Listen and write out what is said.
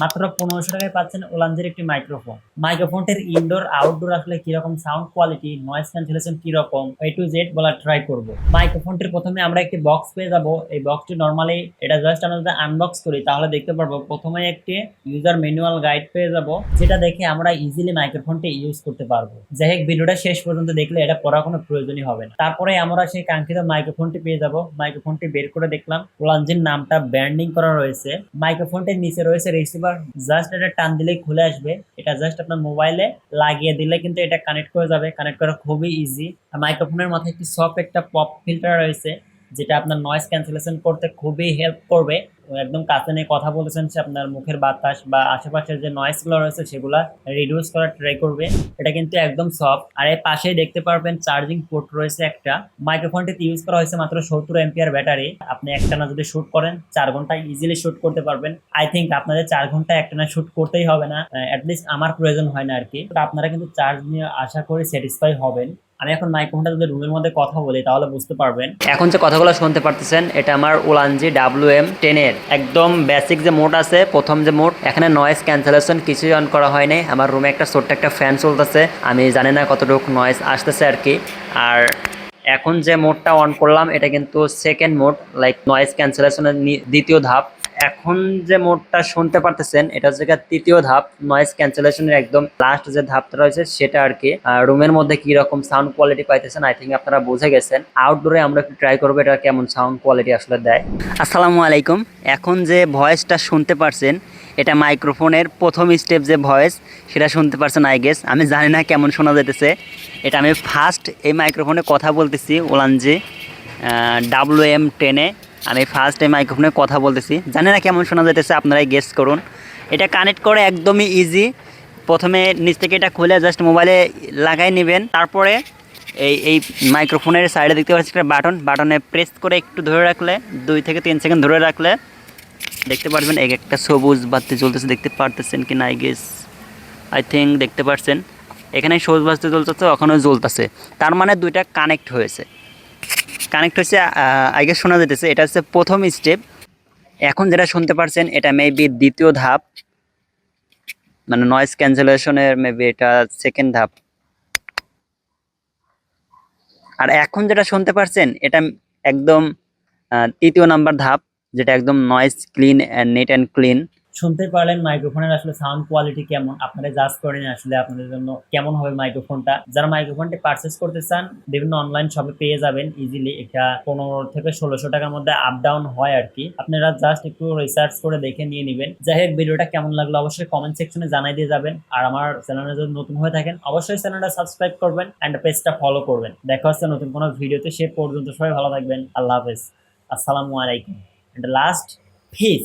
মাত্র পনেরোশো টাকায় পাচ্ছেন ওলানজের একটি মাইক্রোফোন। মাইক্রোফোনটির ইনডোর আউটডোর আসলে কীরকম সাউন্ড কোয়ালিটি নয়েজ ক্যান্সেলেশন কীরকম এ টু জেড বলা ট্রাই করব। মাইক্রোফোনটির প্রথমে আমরা একটি বক্স পেয়ে যাব। এই বক্সটি নর্মালি এটা জাস্ট আমরা যদি আনবক্স করি, তাহলে দেখতে পারব প্রথমে একটি ইউজার ম্যানুয়াল গাইড পেয়ে যাব, যেটা দেখে আমরা ইজিলি মাইক্রোফোনটি ইউজ করতে পারব। যাই হোক, ভিডিওটা শেষ পর্যন্ত দেখলে এটা পড়ার কোনো প্রয়োজনই হবে না। তারপরে আমরা সেই কাঙ্ক্ষিত মাইক্রোফোনটি পেয়ে যাব। মাইক্রোফোনটি বের করে দেখলাম, ওলানজির নামটা ব্র্যান্ডিং করা রয়েছে। মাইক্রোফোনটির নিচে রয়েছে রিসিভার জাস্ট এটা টান দিলেই খুলে আসবে। এটা জাস্ট আপনার মোবাইলে লাগিয়ে দিলে কিন্তু এটা কানেক্ট করে যাবে। কানেক্ট করা খুবই ইজি আর মাইক্রোফোনের মাথায় একটি সফট একটা পপ ফিল্টার রয়েছে, যেটা আপনার নয়েস ক্যান্সেলেশন করতে খুবই হেল্প করবে। একদম কাছে নিয়ে কথা বলেছেন সে আপনার মুখের বাতাস বা আশেপাশের যে নয়েজগুলো রয়েছে সেগুলা রিডিউস করার ট্রাই করবে। এটা কিন্তু একদম সফট আর এর পাশেই দেখতে পারবেন চার্জিং পোর্ট রয়েছে একটা। মাইক্রোফোনটিতে ইউজ করা হয়েছে মাত্র সত্তর এম্পিয়ার ব্যাটারি আপনি একটানা যদি শুট করেন, চার ঘণ্টা ইজিলি শুট করতে পারবেন। আই থিঙ্ক আপনাদের চার ঘণ্টা একটানা শুট করতেই হবে না। অ্যাটলিস্ট আমার প্রয়োজন হয় না আর কি আপনারা কিন্তু চার্জ নিয়ে আশা করি স্যাটিসফাই হবেন। আমি এখন মাইক্রোফোনটা যদি রুমের মধ্যে কথা বলি, তাহলে বুঝতে পারবেন। এখন যে কথাগুলো শুনতে পারতেছেন, এটা আমার ওলানজি ডাব্লিউ এম টেনের একদম বেসিক যে মোড আছে, প্রথম যে মোড, এখানে নয়েজ ক্যান্সেলেশন কিছুই অন করা হয়নি। আমার রুমে একটা ছোট্ট একটা ফ্যান চলতেছে, আমি জানি না কতটুকু নয়েজ আসতেছে আর কি। আর এখন যে মোডটা অন করলাম, এটা কিন্তু সেকেন্ড মোড লাইক নয়েজ ক্যান্সেলেশনের দ্বিতীয় ধাপ। এখন যে মোডটা শুনতে পারতেছেন এটা হচ্ছে তৃতীয় ধাপ নয়েজ ক্যান্সেলেশনের একদম লাস্ট যে ধাপটা রয়েছে সেটা আর কি। রুমের মধ্যে কি রকম সাউন্ড কোয়ালিটি পাইতেছেন আই থিঙ্ক আপনারা বুঝে গেছেন। আউটডোরে আমরা একটু ট্রাই করব এটা কেমন সাউন্ড কোয়ালিটি আসলে দেয়। আসসালামু আলাইকুম। এখন যে ভয়েসটা শুনতে পারছেন, এটা মাইক্রোফোনের প্রথম স্টেপ যে ভয়েস সেটা শুনতে পারছেন আই গেস আমি জানি না কেমন শোনা যেতেছে এটা আমি ফার্স্ট এই মাইক্রোফোনে কথা বলতেছি ওলানজি ডাব্লু এম টেনে আমি ফার্স্ট এই মাইক্রোফোনে কথা বলতেছি। জানি না কেমন শোনা যেতেছে আপনারাই গেস করুন। এটা কানেক্ট করে একদমই ইজি প্রথমে নিচ থেকে এটা খুলে জাস্ট মোবাইলে লাগাই নেবেন। তারপরে এই এই মাইক্রোফোনের সাইডে দেখতে পাচ্ছি একটা বাটন বাটনে প্রেস করে একটু ধরে রাখলে, দুই থেকে তিন সেকেন্ড ধরে রাখলে, দেখতে পারবেন এক একটা সবুজ বাতি চলতেছে দেখতে পারতেছেন কি না গেস আই থিঙ্ক দেখতে পারছেন। এখানে সবুজ বাতি চলতেছে ওখানেও জ্বলতেছে। তার মানে দুইটা কানেক্ট হয়েছে। কানেক্ট হয়েছে আগে শোনা যেতেছে এটা হচ্ছে প্রথম স্টেপ এখন যেটা শুনতে পারছেন, এটা মেবি দ্বিতীয় ধাপ। মানে নয়েজ ক্যান্সেলেশনের মেবি এটা সেকেন্ড ধাপ। আর এখন যেটা শুনতে পারছেন, এটা একদম তৃতীয় নাম্বার ধাপ, যেটা একদম noise clean neat and clean শুনতে পারলেন মাইক্রোফোনের আসলে সাউন্ড কোয়ালিটি কেমন? আপনারা জাজ করেন আসলে আপনাদের জন্য কেমন হবে মাইক্রোফোনটা যারা মাইক্রোফোনটি পারচেস করতে চান, বিভিন্ন অনলাইন শপে পেয়ে যাবেন ইজিলি এটা পনেরো থেকে ষোলোশো টাকার মধ্যে আপ ডাউন হয় আর কি আপনারা জাস্ট একটু রিসার্চ করে দেখে নিয়ে নেবেন। যাই হোক ভিডিওটা কেমন লাগল অবশ্যই কমেন্ট সেকশনে জানাই দিয়ে যাবেন। আর আমার চ্যানেলে যদি নতুন হয়ে থাকেন, অবশ্যই চ্যানেলটা সাবস্ক্রাইব করবেন অ্যান্ড পেজটা ফলো করবেন। দেখা হচ্ছে নতুন কোনো ভিডিওতে সে পর্যন্ত সবাই ভালো থাকবেন। আল্লাহ হাফেজ। আসসালামু আলাইকুম। And last piece